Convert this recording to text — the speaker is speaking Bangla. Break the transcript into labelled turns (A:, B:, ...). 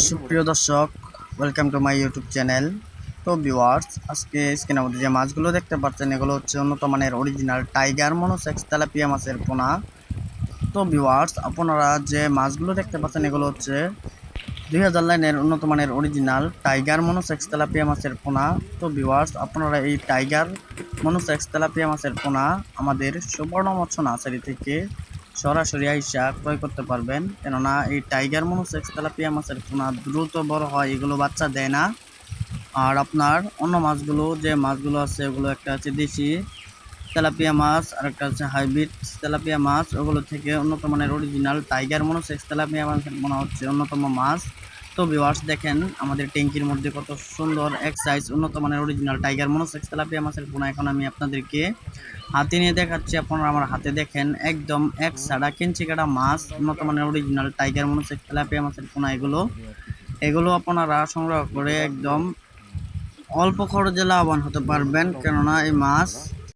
A: সুপ্রিয় দর্শক welcome to my YouTube channel তো ভিউয়ার্স আজকে স্ক্রিনের মধ্যে যে মাছগুলো দেখতে পাচ্ছেন, এগুলো হচ্ছে উন্নত মানের অরিজিনাল টাইগার মনোসেক্স তেলাপিয়া মাছের পোনা। তো ভিউয়ার্স আপনারা যে মাছগুলো দেখতে পাচ্ছেন, এগুলো হচ্ছে দুই হাজার লাইনের উন্নত মানের অরিজিনাল টাইগার মনোসেক্স তেলাপিয়া মাছের পোনা। তো ভিউয়ার্স আপনারা এই টাইগার মনোসেক্স তেলাপিয়া মাছের পোনা আমাদের সুবর্ণ মৎস্য নার্সারি থেকে সরাসরি আইসা ক্রয় করতে পারবেন। কেননা এই টাইগার মনোসেক্স, তেলাপিয়া মাছের পোনা দ্রুত বড় হয়, এগুলো বাচ্চা দেয় না। আর আপনার অন্য মাছগুলো, যে মাছগুলো আছে, ওগুলো একটা হচ্ছে দেশি তেলাপিয়া মাছ আর একটা হচ্ছে হাইব্রিড তেলাপিয়া মাছ। ওগুলো থেকে উন্নত মানের অরিজিনাল টাইগার মনোসেক্স, তেলাপিয়া মাছের মনে হচ্ছে অন্যতম মাছ। তো ভিউয়ার্স দেখেন, আমাদের ট্যাঙ্কির মধ্যে কত সুন্দর এক সাইজ উন্নত মানের অরিজিনাল টাইগার মনোসেক্স তেলাপিয়া মাছের পোনা এখন আমি আপনাদেরকে হাতে নিয়ে দেখাচ্ছি। আপনারা আমার হাতে দেখেন, একদম এক সাড়া কেঞ্চি কাটা মাছ, উন্নত মানের অরিজিনাল টাইগার মনোসেক্স তেলাপিয়া মাছের পোনা এগুলো। এগুলো আপনারা সংগ্রহ করে একদম অল্প খরচে লাভবান হতে পারবেন। কেননা এই মাছ